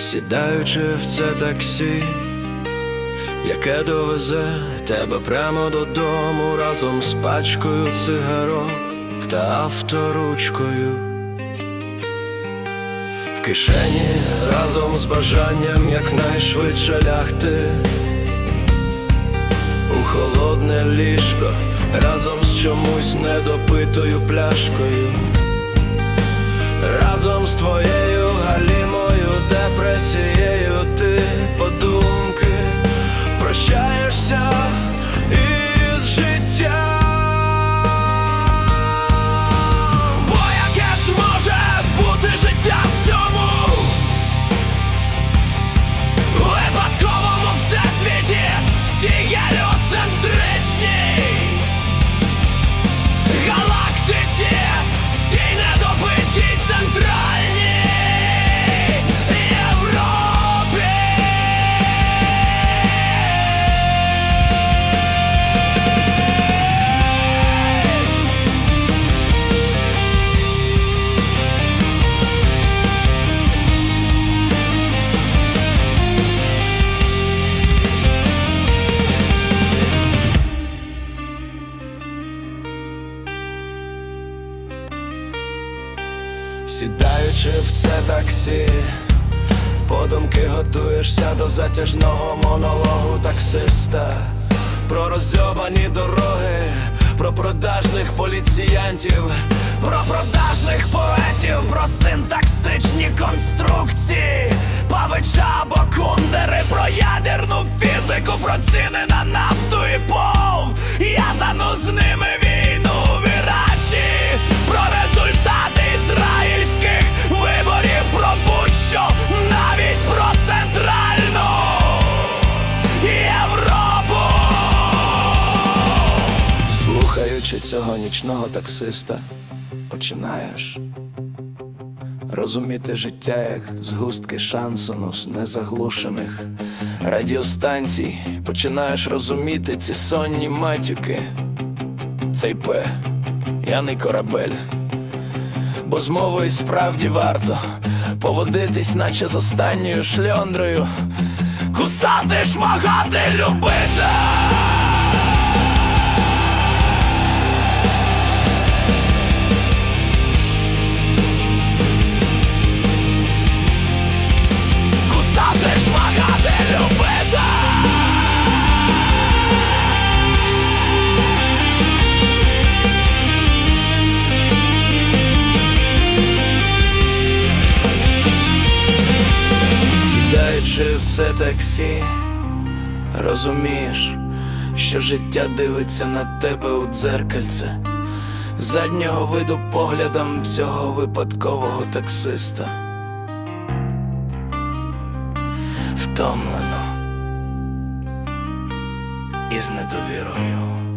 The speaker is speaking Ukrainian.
Сідаючи в це таксі, яке довезе тебе прямо додому разом з пачкою цигарок та авторучкою. В кишені разом з бажанням якнайшвидше лягти у холодне ліжко разом з чомусь недопитою пляшкою, разом з твоєю галімою Сідаючи в це таксі, подумки готуєшся до затяжного монологу таксиста, про розйобані дороги, про продажних поліціянтів, про продажних поетів, про синтаксичні конструкції, павича або кундери, про ядерну фізику, про ціни на цього нічного таксиста, починаєш розуміти життя як згустки шансону з незаглушених радіостанцій. Починаєш розуміти ці сонні матюки. Цей П, яний корабель. Бо з мовою справді варто поводитись, наче з останньою шльондрою. Кусати, шмагати, любити. Сідаючи в це таксі, розумієш, що життя дивиться на тебе у дзеркальце, заднього виду поглядом цього випадкового таксиста. Втомлено і з недовірою.